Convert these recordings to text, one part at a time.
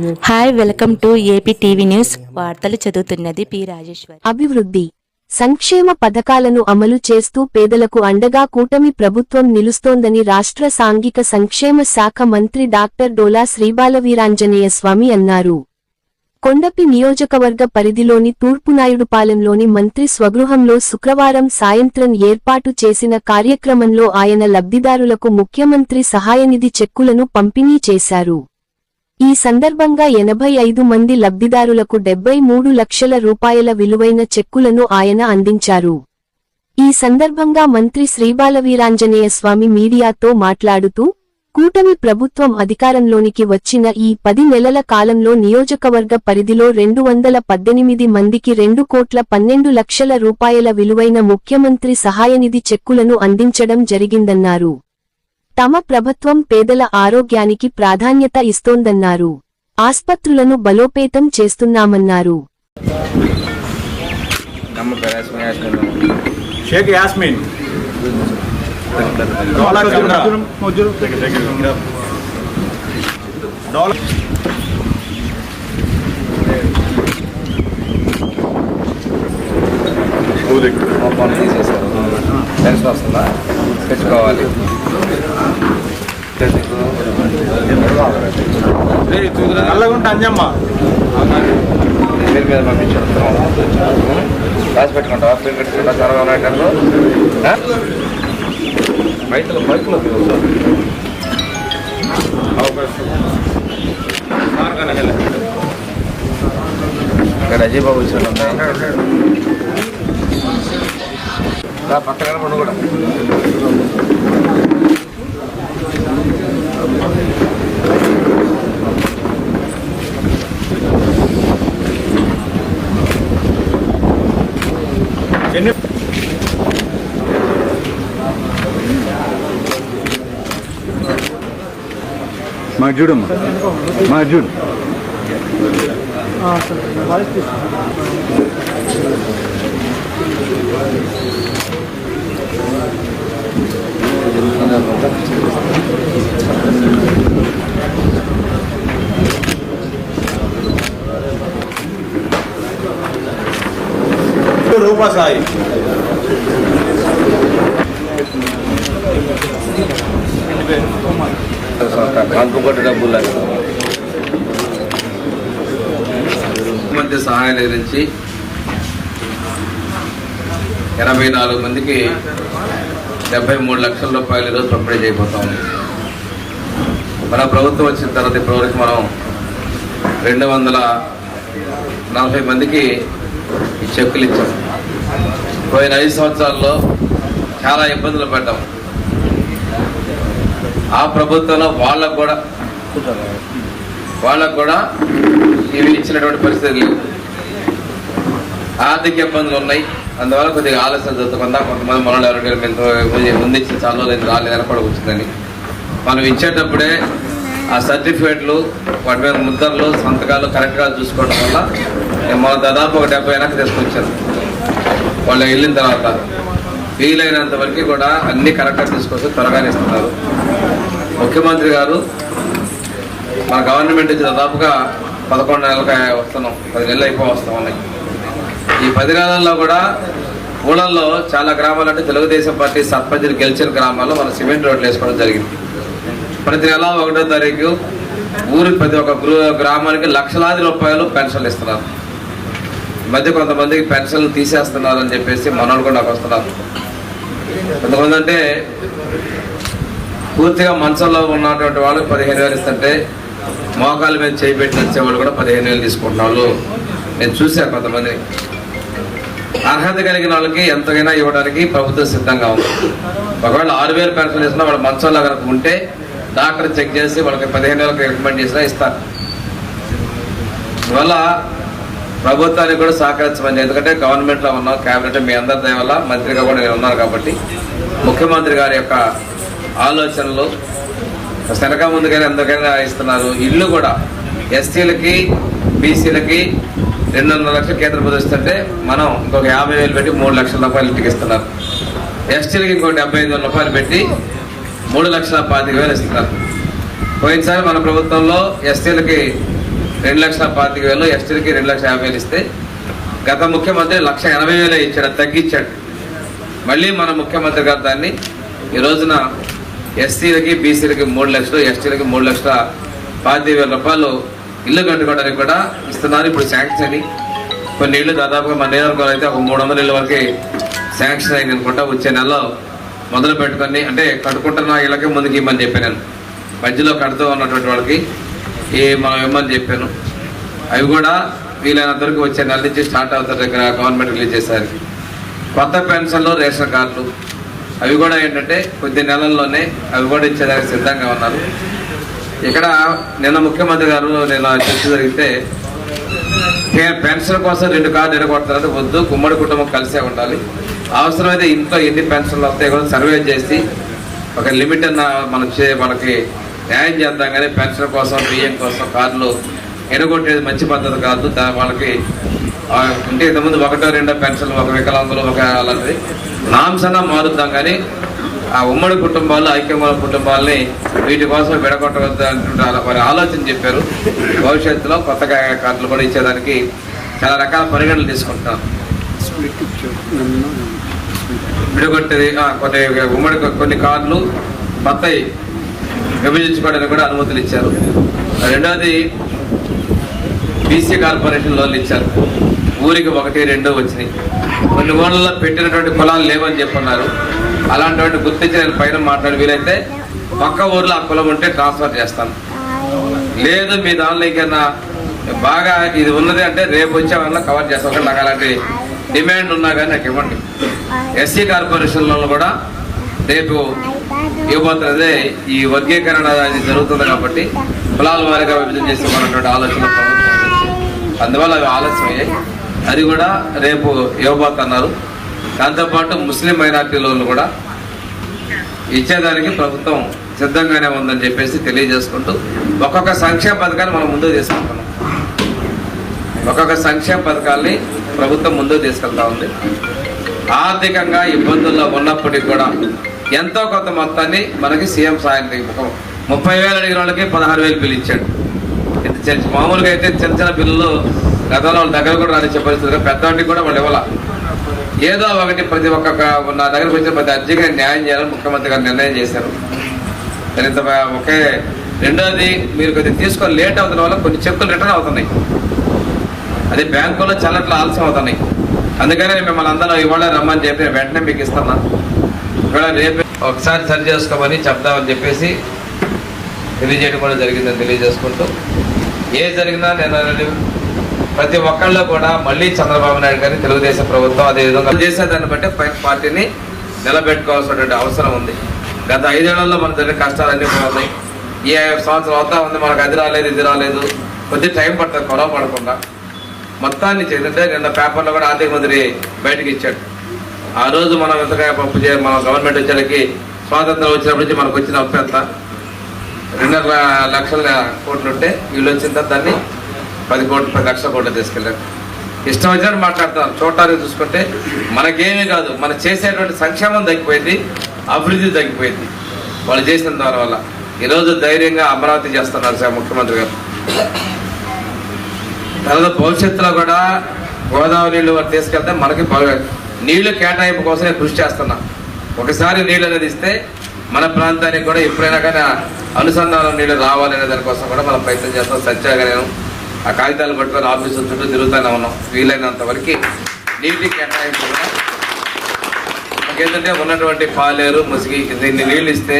Hi welcome to AP TV news వార్తలు చదువుతున్నది P Rajeshwari. అభివృద్ధి. సంక్షేమ పథకాలను అమలు చేస్తూ పేదలకు అండగా కూటమి ప్రభుత్వం నిలుస్తోందని రాష్ట్ర సాంఘిక సంక్షేమ శాఖ మంత్రి డాక్టర్ డోలా శ్రీబాలవీరాంజనేయ స్వామి అన్నారు. కొండపి నియోజకవర్గ పరిధిలోని తూర్పునాయుడుపాలెంలోని మంత్రి స్వగృహంలో శుక్రవారం సాయంత్రం ఏర్పాటు చేసిన కార్యక్రమంలో ఆయన లబ్ధిదారులకు ముఖ్యమంత్రి సహాయనిధి చెక్కులను పంపిణీ చేశారు. ఈ సందర్భంగా ఎనభై ఐదు మంది లబ్ధిదారులకు డెబ్బై మూడు లక్షల రూపాయల విలువైన చెక్కులను ఆయన అందించారు. ఈ సందర్భంగా మంత్రి శ్రీబాలవీరాంజనేయ స్వామి మీడియాతో మాట్లాడుతూ కూటమి ప్రభుత్వం అధికారంలోనికి వచ్చిన ఈ పది నెలల కాలంలో నియోజకవర్గ పరిధిలో రెండు వందల పద్దెనిమిది మందికి రెండు కోట్ల పన్నెండు లక్షల రూపాయల విలువైన ముఖ్యమంత్రి సహాయనిధి చెక్కులను అందించడం జరిగిందన్నారు. తమ ప్రభుత్వం పేదల ఆరోగ్యానికి ప్రాధాన్యత ఇస్తోందన్నారు. ఆస్పత్రులను బలోపేతం చేస్తున్నామన్నారు. వస్తుందా? తెచ్చుకోవాలి. నల్లగుంట అంజమ్మ. పేరు మీద పంపించడం రాసి పెట్టుకుంటావా పేరు పెట్టుకుంటా చదవా నాటంలో రైతులు మైకులు ఇక్కడ అజయ్ బాబు వచ్చాడు పక్కన పండు కూడా. మా చూడమ్మా మా చూడు రూపా సాయి డబ్బులు లాగా ముఖ్యమంత్రి సహాయ గురించి ఎనభై నాలుగు మందికి డెబ్బై మూడు లక్షల రూపాయలు ఈరోజు పంపిణీ చేయబోతా. ఉంది మన ప్రభుత్వం వచ్చిన తర్వాత ఇప్పటివరకు మనం రెండు వందల నలభై మందికి ఈ చెక్కులు ఇచ్చాం. పోయిన ఐదు సంవత్సరాల్లో చాలా ఇబ్బందులు పడ్డాం. ఆ ప్రభుత్వంలో వాళ్ళకు కూడా వాళ్ళకు కూడా ఇవి ఇచ్చినటువంటి పరిస్థితి ఆర్థిక ఇబ్బందులు ఉన్నాయి. అందువల్ల కొద్దిగా ఆలస్యం జరుగుతుందా కొంతమంది మనలో ఎవరికైనా మేము ముందు ఇచ్చిన చాలా లేదు రాలేదు ఏర్పడి వచ్చిందని మనం ఇచ్చేటప్పుడే ఆ సర్టిఫికేట్లు వాటి మీద ముద్రలు సంతకాలు కరెక్ట్గా చూసుకోవడం వల్ల మనం దాదాపు ఒక డెబ్బై వెనక్కి తీసుకొచ్చాను. వాళ్ళు వెళ్ళిన తర్వాత వీలైనంత వరకు కూడా అన్ని కరెక్ట్గా తీసుకొచ్చి త్వరగానే ఇస్తున్నారు. ముఖ్యమంత్రి గారు మన గవర్నమెంట్ నుంచి దాదాపుగా పదకొండు నెలలకి వస్తున్నాం పది నెలలు అయిపో వస్తా ఉన్నాయి ఈ పది నెలల్లో కూడా ఊళ్ళల్లో చాలా గ్రామాలు అంటే తెలుగుదేశం పార్టీ సర్పంచులు గెలిచిన గ్రామాల్లో మనం సిమెంట్ రోడ్లు వేసుకోవడం జరిగింది. ప్రతి నెల ఒకటో తారీఖు ఊరికి ప్రతి ఒక్క గృ గ్రామానికి లక్షలాది రూపాయలు పెన్షన్లు ఇస్తున్నారు. మధ్య కొంతమందికి పెన్షన్లు తీసేస్తున్నారు అని చెప్పేసి మనోళ్ళు కూడా నాకు వస్తున్నారు. కొంతమంది అంటే పూర్తిగా మంచంలో ఉన్నటువంటి వాళ్ళు పదిహేను వేలు ఇస్తుంటే మోకాల మీద చేయి పెట్టి వాళ్ళు కూడా పదిహేను వేలు తీసుకుంటున్నారు నేను చూశాను కొంతమంది. అర్హత కలిగిన వాళ్ళకి ఎంతకైనా ఇవ్వడానికి ప్రభుత్వం సిద్ధంగా ఉంది. ఒకవేళ ఆరు వేలు పెన్షన్ ఇస్తున్నా వాళ్ళు మంచంలో కనుక ఉంటే డాక్టర్ చెక్ చేసి వాళ్ళకి పదిహేను వేలకు రికమెండ్ చేసినా ఇస్తారు. అందువల్ల ప్రభుత్వానికి కూడా సహకరించమని ఎందుకంటే గవర్నమెంట్లో ఉన్నాం క్యాబినెట్ మీ అందరి దయ వల్ల మంత్రిగా కూడా నేను ఉన్నాను కాబట్టి ముఖ్యమంత్రి గారి యొక్క ఆలోచనలు. శనక ముందుగానే అందరికైనా ఇస్తున్నారు ఇల్లు కూడా ఎస్టీలకి బీసీలకి రెండున్నర లక్షలు కేంద్ర ప్రభుత్వం మనం ఇంకొక యాభై వేలు పెట్టి మూడు లక్షల రూపాయలు ఇంటికి ఇస్తున్నారు. ఎస్టీలకి ఇంకో డెబ్బై ఐదు వందల రూపాయలు పెట్టి మూడు లక్షల పాతిక వేలు ఇస్తున్నారు. పోయినసారి మన ప్రభుత్వంలో ఎస్టీలకి రెండు లక్షల పాతిక వేలు ఎస్టీలకి రెండు లక్షల యాభై వేలు ఇస్తే గత ముఖ్యమంత్రి లక్ష ఎనభై వేలు ఇచ్చాడు తగ్గించాడు. మళ్ళీ మన ముఖ్యమంత్రి గారు దాన్ని ఈ రోజున ఎస్సీలకి బీసీలకి మూడు లక్షలు ఎస్టీలకి మూడు లక్షల పాతిక వేల రూపాయలు ఇల్లు కట్టుకోవడానికి కూడా ఇస్తున్నారు. ఇప్పుడు శాంక్షన్ అని కొన్ని ఇళ్ళు దాదాపుగా మన నియోజకవర్గంలో అయితే ఒక మూడు వందల ఇళ్ళ వరకు శాంక్షన్ అయింది అనుకుంటా. వచ్చే నెలలో మొదలు పెట్టుకొని అంటే కట్టుకుంటున్న ఇళ్ళకి ముందుకు ఇమ్మని చెప్పాను నేను. మధ్యలో కడుతూ ఉన్నటువంటి వాళ్ళకి ఈ మనం ఇమ్మని చెప్పాను. అవి కూడా వీలైనంత వరకు వచ్చే నెల నుంచి స్టార్ట్ అవుతారు దగ్గర గవర్నమెంట్ రిలీజ్ చేశారు. కొత్త పెన్షన్లు రేషన్ కార్డులు అవి కూడా ఏంటంటే కొద్ది నెలల్లోనే అవి కూడా ఇచ్చేదానికి సిద్ధంగా ఉన్నారు. ఇక్కడ నిన్న ముఖ్యమంత్రి గారు నేను చర్చ జరిగితే పెన్షన్ కోసం రెండు కార్డు ఎడగొడతారంటే వద్దు గుమ్మడి కుటుంబం కలిసే ఉండాలి. అవసరమైతే ఇంట్లో ఎన్ని పెన్షన్లు వస్తాయి కూడా సర్వే చేసి ఒక లిమిట్ అన్న మనం చే మనకి న్యాయం చేద్దాం కానీ పెన్షన్ కోసం బియ్యం కోసం కార్డులు ఎడగొట్టేది మంచి పద్ధతి కాదు. దా- వాళ్ళకి ఆ, అంటే ఇంతకుముందు ఒకటో రెండో పెన్షన్లు ఒక వికలాంగులు ఒక అలాంటివి నాంసన మారుద్దాం కానీ ఆ ఉమ్మడి కుటుంబాలు ఐక్యమైన కుటుంబాలని వీటి కోసం విడగొట్టవద్దు వారి ఆలోచన చెప్పారు. భవిష్యత్తులో కొత్తగా కార్డులు కూడా ఇచ్చేదానికి చాలా రకాల పరిగణలు తీసుకుంటాం విడగొట్టేది కొన్ని ఉమ్మడి కొన్ని కార్డులు కొత్తవి విభజించుకోవడానికి కూడా అనుమతులు ఇచ్చారు. రెండవది బీసీ కార్పొరేషన్ లోన్లు ఇచ్చారు. ఊరికి ఒకటి రెండో వచ్చినాయి. కొన్ని ఊళ్ళలో పెట్టినటువంటి కులాలు లేవని చెప్పున్నారు. అలాంటి గుర్తించి నేను పైన మాట్లాడి వీలైతే పక్క ఊర్లో ఆ కులం ఉంటే ట్రాన్స్ఫర్ చేస్తాను. లేదు మీ దానిలో ఇంకన్నా బాగా ఇది ఉన్నది అంటే రేపు వచ్చే కవర్ చేస్తాం నాకు అలాంటి డిమాండ్ ఉన్నా కానీ నాకు ఇవ్వండి. ఎస్సీ కార్పొరేషన్లో కూడా రేపు ఇవ్వబోతున్నదే ఈ వర్గీకరణ అది జరుగుతుంది కాబట్టి కులాల వారిగా విభజన చేసుకోవాలన్నటువంటి ఆలోచన అందువల్ల అవి ఆలస్యం అయ్యాయి అది కూడా రేపు ఇవ్వబోతున్నారు దాంతోపాటు ముస్లిం మైనార్టీలను కూడా ఇచ్చేదానికి ప్రభుత్వం సిద్ధంగానే ఉందని చెప్పేసి తెలియజేసుకుంటూ ఒక్కొక్క సంక్షేమ పథకాన్ని మనం ముందుకు తీసుకుంటున్నాం. ఒక్కొక్క సంక్షేమ పథకాల్ని ప్రభుత్వం ముందుకు తీసుకెళ్తా ఉంది. ఆర్థికంగా ఇబ్బందుల్లో ఉన్నప్పటికీ కూడా ఎంతో కొంత మొత్తాన్ని మనకి సీఎం సాయం ముప్పై వేలు అడిగిన వాళ్ళకి పదహారు వేలు బిల్లు ఇచ్చాడు. మామూలుగా అయితే చిన్న చిన్న బిల్లులు గతంలో వాళ్ళ దగ్గర కూడా రానిచ్చే పరిస్థితులు పెద్దవాడికి కూడా వాళ్ళు ఇవ్వాల. ఏదో ఒకటి ప్రతి ఒక్క నా దగ్గరకు వచ్చిన ప్రతి అర్జీగా న్యాయం చేయాలని ముఖ్యమంత్రి గారు నిర్ణయం చేశారు. ఇంత ఒకే రెండోది మీరు కొద్దిగా తీసుకొని లేట్ అవుతున్న వల్ల కొన్ని చెక్కులు రిటర్న్ అవుతున్నాయి. అది బ్యాంకులో చల్లట్లు ఆలస్యం అవుతున్నాయి. అందుకనే మిమ్మల్ని అందరం ఇవాళ రమ్మని చెప్పి వెంటనే మీకు ఇస్తున్నా ఇవాళ రేపు ఒకసారి సరి చేసుకోమని చెప్దామని చెప్పేసి తెలియజేయడం కూడా జరిగిందని తెలియజేసుకుంటూ ఏ జరిగినా నేను ప్రతి ఒక్కళ్ళు కూడా మళ్ళీ చంద్రబాబు నాయుడు గారిని తెలుగుదేశం ప్రభుత్వం అదేవిధంగా చేసేదాన్ని బట్టి పై పార్టీని నిలబెట్టుకోవాల్సినటువంటి అవసరం ఉంది. గత ఐదేళ్ళలో మన జరిగిన కష్టాలన్నీ పోతాయి ఈ సంవత్సరం అవుతా ఉంది మనకు అది రాలేదు ఇది రాలేదు. కొద్ది టైం పడుతుంది గొడవ పడకుండా. మొత్తాన్ని చేస్తుంటే నిన్న పేపర్లో కూడా ఆర్థిక మంత్రి బయటకు ఇచ్చాడు. ఆ రోజు మనం ఎంతగా పప్పు చే మన గవర్నమెంట్ వచ్చేసరికి స్వాతంత్రం వచ్చినప్పటి నుంచి మనకు వచ్చిన అప్పు ఎంత? రెండున్నర లక్షల కోట్లు ఉంటే వీళ్ళు వచ్చిన తర్వాత దాన్ని పది కోట్లు పది లక్షల కోట్లు తీసుకెళ్ళారు. ఇష్టం వచ్చినట్టు మాట్లాడుతున్నాం. చూడటానికి చూసుకుంటే మనకేమీ కాదు. మనం చేసేటువంటి సంక్షేమం తగ్గిపోయింది అభివృద్ధి తగ్గిపోయింది. వాళ్ళు చేసిన దాని వల్ల. ఈరోజు ధైర్యంగా అమరావతి చేస్తున్నారు సార్ ముఖ్యమంత్రి గారు. తర్వాత భవిష్యత్తులో కూడా గోదావరి నీళ్ళు వారు తీసుకెళ్తే మనకి నీళ్ళు కేటాయింపు కోసం నేను కృషి చేస్తున్నా. ఒకసారి నీళ్ళు అనేది ఇస్తే మన ప్రాంతానికి కూడా ఎప్పుడైనా కానీ అనుసంధానం నీళ్ళు రావాలనే దానికోసం కూడా మనం ప్రయత్నం చేస్తాం. సత్యాగ్రహం నేను ఆ కాగితాలు పట్టుకొని ఆఫీస్ చుట్టూ తిరుగుతూనే ఉన్నాం. వీలైనంత వరకు నీటి కేటాయింపు మాకేంటంటే ఉన్నటువంటి పాలేరు ముసిగి ఇన్ని నీళ్ళు ఇస్తే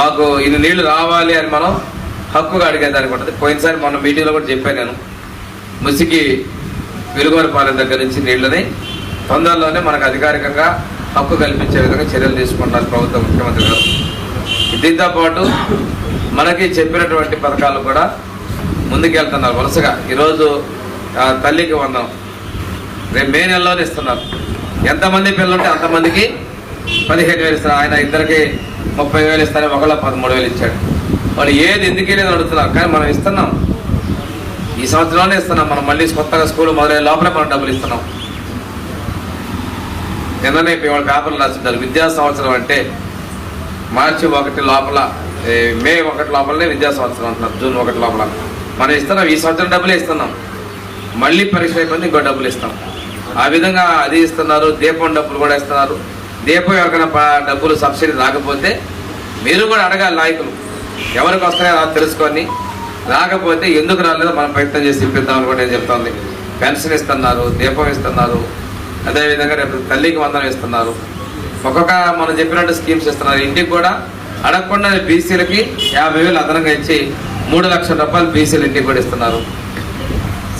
మాకు ఇన్ని నీళ్ళు రావాలి అని మనం హక్కుగా అడిగేదానికి ఉంటుంది. పోయినసారి మొన్న మీటింగ్లో కూడా చెప్పాను నేను. ముసిగి వెలుగోరపాలెం దగ్గర నుంచి నీళ్ళని తొందరలోనే మనకు అధికారికంగా హక్కు కల్పించే విధంగా చర్యలు తీసుకుంటారు ప్రభుత్వం ముఖ్యమంత్రి గారు. దీంతో పాటు మనకి చెప్పినటువంటి పథకాలు కూడా ముందుకెళ్తున్నారు వరుసగా. ఈరోజు తల్లికి వందం రేపు మే నెలలోనే ఇస్తున్నారు. ఎంతమంది పిల్లలు ఉంటే అంతమందికి పదిహేను వేలు ఇస్తారు. ఆయన ఇద్దరికి ముప్పై వేలు ఇస్తారని ఒకళ్ళ పదమూడు వేలు ఇచ్చాడు. వాళ్ళు ఏది ఎందుకు లేదు అడుగుతున్నారు? కానీ మనం ఇస్తున్నాం. ఈ సంవత్సరంలోనే ఇస్తున్నాం. మనం మళ్ళీ కొత్తగా స్కూల్ మొదలయ్యే లోపలే మనం డబ్బులు ఇస్తున్నాం. నిన్ననే ఇవాళ పేపర్లు రాస్తుంటారు విద్యా సంవత్సరం అంటే మార్చి ఒకటి లోపల మే ఒకటి లోపలనే విద్యా సంవత్సరం అంటున్నారు. జూన్ ఒకటి లోపల. మనం ఇస్తున్నాం ఈ సంవత్సరం డబ్బులే ఇస్తున్నాం. మళ్ళీ పరీక్ష అయిపోయింది ఇంకో డబ్బులు ఇస్తాం. ఆ విధంగా అది ఇస్తున్నారు దీపం డబ్బులు కూడా ఇస్తున్నారు. దీపం ఎవరికైనా డబ్బులు సబ్సిడీ రాకపోతే మీరు కూడా అడగాలి నాయకులు. ఎవరికి వస్తాయో అలా తెలుసుకొని రాకపోతే ఎందుకు రాలేదో మనం ప్రయత్నం చేసి ఇప్పిద్దామని కూడా నేను చెప్తాను పెన్షన్ ఇస్తున్నారు దీపం ఇస్తున్నారు అదేవిధంగా రేపు తల్లికి వందనం ఇస్తున్నారు. ఒక్కొక్క మనం చెప్పినట్టు స్కీమ్స్ ఇస్తున్నారు. ఇంటికి కూడా అడగకుండా బీసీలకి యాభై వేలు అదనంగా ఇచ్చి మూడు లక్షల రూపాయలు బీసీలు ఇంటికి కూడా ఇస్తున్నారు.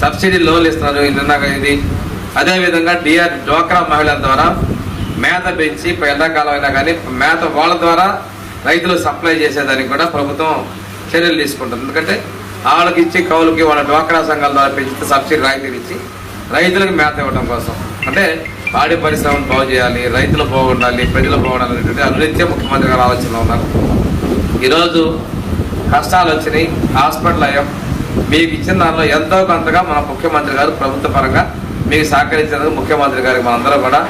సబ్సిడీ లోన్లు ఇస్తున్నారు నిన్న ఇది. అదేవిధంగా డిఆర్ డ్వాక్రా మహిళల ద్వారా మేత పెంచి ఇప్పుడు ఎండాకాలం అయినా కానీ మేత వాళ్ళ ద్వారా రైతులు సప్లై చేసేదానికి కూడా ప్రభుత్వం చర్యలు తీసుకుంటుంది. ఎందుకంటే వాళ్ళకి ఇచ్చి కౌలుకి వాళ్ళ డ్వాక్రా సంఘాల ద్వారా పెంచితే సబ్సిడీ రాయితీలు ఇచ్చి రైతులకు మేత ఇవ్వడం కోసం. అంటే పాడి పరిశ్రమను బాగు చేయాలి రైతులు బాగుండాలి ప్రజలు బాగుండాలి అనేటువంటి అనునిత్యం ముఖ్యమంత్రి గారు ఆలోచనలో ఉన్నారు. ఈరోజు కష్టాలు వచ్చినాయి హాస్పిటల్ అయ్యాం. మీకు ఇచ్చిన దానిలో ఎంతో కొంతగా మన ముఖ్యమంత్రి గారు ప్రభుత్వ పరంగా మీకు సహకరించినందుకు ముఖ్యమంత్రి గారికి మనందరం కూడా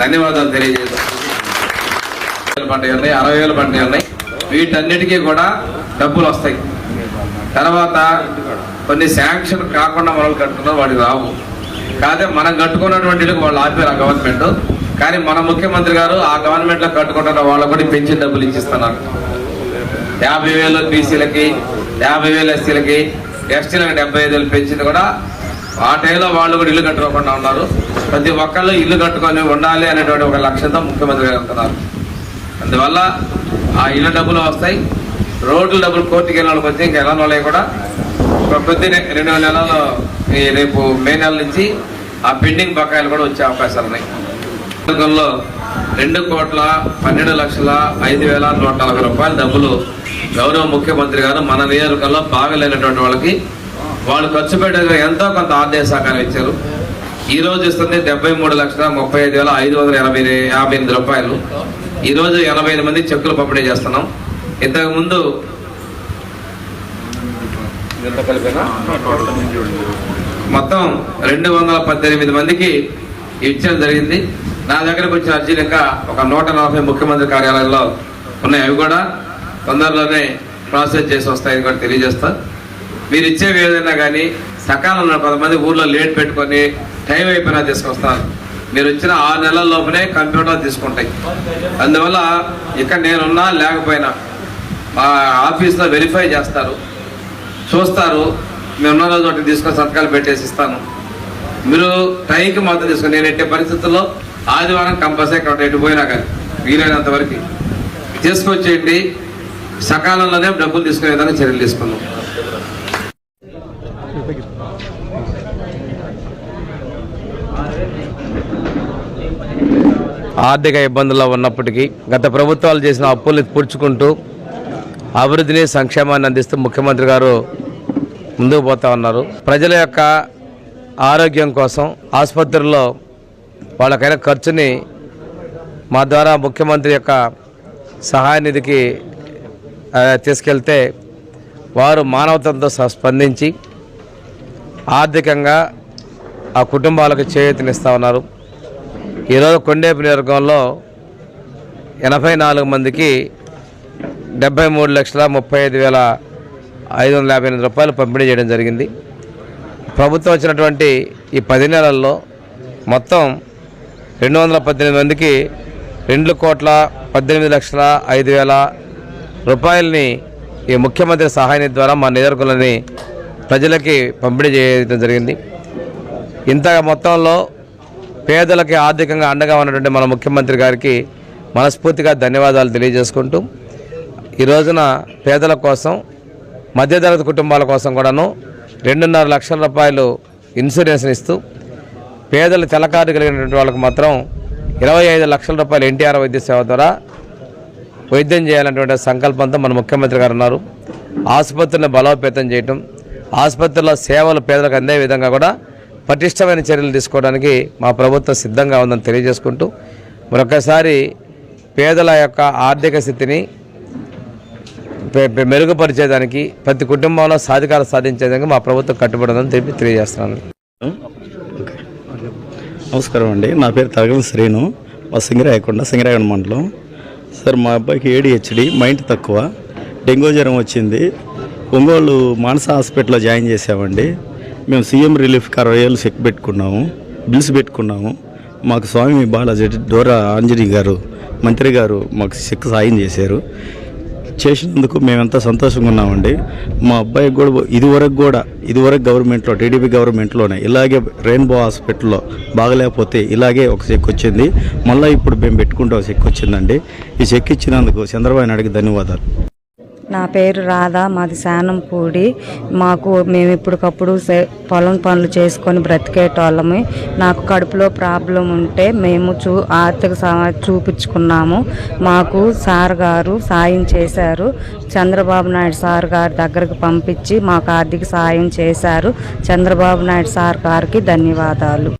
ధన్యవాదాలు తెలియజేస్తాం వేల పండుగ ఉన్నాయి అరవై వేల పండుగ ఉన్నాయి. వీటన్నిటికీ కూడా డబ్బులు వస్తాయి తర్వాత కొన్ని శాంక్షన్ కాకుండా మనం కట్టుకున్నాం వాడికి రావు. కాదే మనం కట్టుకున్నటువంటి వాళ్ళు ఆపారు ఆ గవర్నమెంట్. కానీ మన ముఖ్యమంత్రి గారు ఆ గవర్నమెంట్లో కట్టుకుంటున్న వాళ్ళకు కూడా పెన్షన్ డబ్బులు ఇచ్చిస్తున్నారు. యాభై వేలు బీసీలకి యాభై వేలు ఎస్సీలకి ఎస్టీలకు డెబ్బై ఐదు వేలు పెంచింది కూడా. ఆ టైంలో వాళ్ళు కూడా ఇల్లు కట్టుకోకుండా ఉన్నారు. ప్రతి ఒక్కళ్ళు ఇల్లు కట్టుకొని ఉండాలి అనేటువంటి ఒక లక్ష్యంతో ముఖ్యమంత్రి గారు వెళ్తున్నారు. అందువల్ల ఆ ఇళ్ళ డబ్బులు వస్తాయి. రోడ్ల డబ్బులు కోర్టుకి వెళ్ళిన వచ్చి ఇంకా ఎలా వాళ్ళవి కూడా ఒక కొద్ది రెండు నెలల్లో రేపు మే నెల నుంచి ఆ పెండింగ్ బకాయిలు కూడా వచ్చే అవకాశాలు ఉన్నాయి. రెండు కోట్ల పన్నెండు లక్షల ఐదు వేల నూట నలభై రూపాయల డబ్బులు గౌరవ ముఖ్యమంత్రి గారు మన నియోజకవర్గంలో బాగలేనటువంటి వాళ్ళకి వాళ్ళు ఖర్చు పెట్టే ఎంతో కొంత ఆర్థిక సహకారం ఇచ్చారు. ఈ రోజు ఇస్తుంది డెబ్బై మూడు లక్షల ముప్పై ఐదు వేల ఐదు వందల ఎనభై యాభై ఎనిమిది రూపాయలు. ఈరోజు ఎనభై ఎనిమిది మంది చెక్కులు పంపిణీ చేస్తున్నాం. ఇంతకుముందు మొత్తం రెండు వందల పద్దెనిమిది మందికి ఇచ్చడం జరిగింది. నా దగ్గరకు వచ్చిన అర్జీలు ఇంకా ఒక నూట నలభై ముఖ్యమంత్రి కార్యాలయంలో ఉన్నాయి. అవి కూడా తొందరలోనే ప్రాసెస్ చేసి వస్తాయని కూడా తెలియజేస్తా. మీరు ఇచ్చేవి ఏదైనా కానీ సకాలంలో కొంతమంది ఊర్లో లేట్ పెట్టుకొని టైం అయిపోయినా తీసుకొస్తారు. మీరు వచ్చిన ఆరు నెలల లోపలే కంప్యూటర్ తీసుకుంటాయి. అందువల్ల ఇక్కడ నేనున్నా లేకపోయినా మా ఆఫీస్లో వెరిఫై చేస్తారు. చూస్తారు. మేము ఉన్న రోజు ఒకటి తీసుకొని సంతకాలు పెట్టేసి ఇస్తాను. మీరు టైంకి మాత్రం తీసుకొని నేను ఎట్టే పరిస్థితుల్లో ఆదివారం కంపల్సరీ ఇక్కడ ఎటు పోయినా కానీ వీలైనంత వరకు. తీసుకొచ్చేయండి. సకాలంలోనే డబ్బులు తీసుకునే విధంగా చర్యలు తీసుకున్నాం. ఆర్థిక ఇబ్బందుల్లో ఉన్నప్పటికీ గత ప్రభుత్వాలు చేసిన అప్పులు పూడ్చుకుంటూ అభివృద్ధిని సంక్షేమాన్ని అందిస్తూ ముఖ్యమంత్రి గారు ముందుకు పోతా ఉన్నారు. ప్రజల యొక్క ఆరోగ్యం కోసం ఆసుపత్రుల్లో వాళ్ళకైన ఖర్చుని మా ద్వారా ముఖ్యమంత్రి యొక్క సహాయ నిధికి తీసుకెళ్తే వారు మానవతంతో స- స్పందించి ఆర్థికంగా ఆ కుటుంబాలకు చేయూతనిస్తూ ఉన్నారు. ఈరోజు కొండేపు నియోజకవర్గంలో ఎనభై నాలుగు మందికి డెబ్బై మూడు లక్షల ముప్పై ఐదు వేల ఐదు వందల యాభై ఎనిమిది రూపాయలు పంపిణీ చేయడం జరిగింది. ప్రభుత్వం వచ్చినటువంటి ఈ పది నెలల్లో మొత్తం రెండు వందల పద్దెనిమిది మందికి రెండు కోట్ల పద్దెనిమిది లక్షల ఐదు వేల రూపాయలని ఈ ముఖ్యమంత్రి సహాయ ద్వారా మా నియోజకవర్గంలోని ప్రజలకి పంపిణీ చేయడం జరిగింది. ఇంత మొత్తంలో పేదలకి ఆర్థికంగా అండగా ఉన్నటువంటి మన ముఖ్యమంత్రి గారికి మనస్ఫూర్తిగా ధన్యవాదాలు తెలియజేసుకుంటూ ఈ రోజున పేదల కోసం మధ్యతరగతి కుటుంబాల కోసం కూడాను రెండున్నర లక్షల రూపాయలు ఇన్సూరెన్స్ని ఇస్తూ పేదలు తెలకారు కలిగినటువంటి వాళ్ళకు మాత్రం ఇరవై ఐదు లక్షల రూపాయలు ఎన్టీఆర్ వైద్య సేవ ద్వారా వైద్యం చేయాలనేటువంటి సంకల్పంతో మన ముఖ్యమంత్రి గారు ఉన్నారు. ఆసుపత్రులను బలోపేతం చేయటం ఆసుపత్రిలో సేవలు పేదలకు అందే విధంగా కూడా పటిష్టమైన చర్యలు తీసుకోవడానికి మా ప్రభుత్వం సిద్ధంగా ఉందని తెలియజేసుకుంటూ మరొకసారి పేదల యొక్క ఆర్థిక స్థితిని మెరుగుపరిచేదానికి ప్రతి కుటుంబంలో సాధికార సాధించేదానికి మా ప్రభుత్వం కట్టుబడి తెలిపి తెలియజేస్తున్నాను. నమస్కారం అండి. నా పేరు తరగల శ్రీను. మా సింగరాయకొండ సింగరాయకొండ మండలం. సార్ మా అబ్బాయికి ఏడిహెచ్డి మైండ్ తక్కువ. డెంగ్యూ జ్వరం వచ్చింది. ఒంగోలు మానస హాస్పిటల్లో జాయిన్ చేసామండి మేము సీఎం రిలీఫ్కి అరవై ఏళ్ళు చెక్ పెట్టుకున్నాము బిల్స్ పెట్టుకున్నాము. మాకు స్వామి బాలాజీ డోరా ఆంజనేయ గారు మంత్రి గారు మాకు చెక్ సాయం చేశారు. చేసినందుకు మేమంతా సంతోషంగా ఉన్నామండి. మా అబ్బాయికి కూడా ఇదివరకు కూడా ఇదివరకు గవర్నమెంట్లో టీడీపీ గవర్నమెంట్లోనే ఇలాగే రెయిన్బో హాస్పిటల్లో బాగలేకపోతే ఇలాగే ఒక చెక్ వచ్చింది. మళ్ళీ ఇప్పుడు మేము పెట్టుకుంటే ఒక చెక్ వచ్చిందండి. ఈ చెక్ ఇచ్చినందుకు చంద్రబాబు నాయుడికి ధన్యవాదాలు. నా పేరు రాధా మాది శానంపూడి మాకు మేము ఇప్పటికప్పుడు పొలం పనులు చేసుకొని బ్రతికేటోళ్ళము. నాకు కడుపులో ప్రాబ్లం ఉంటే మేము చూ ఆర్థిక సహాయం చూపించుకున్నాము. మాకు సార్ గారు సాయం చేశారు. చంద్రబాబు నాయుడు సార్ గారి దగ్గరకు పంపించి మాకు ఆర్థిక సాయం చేశారు. చంద్రబాబు నాయుడు సార్ గారికి ధన్యవాదాలు.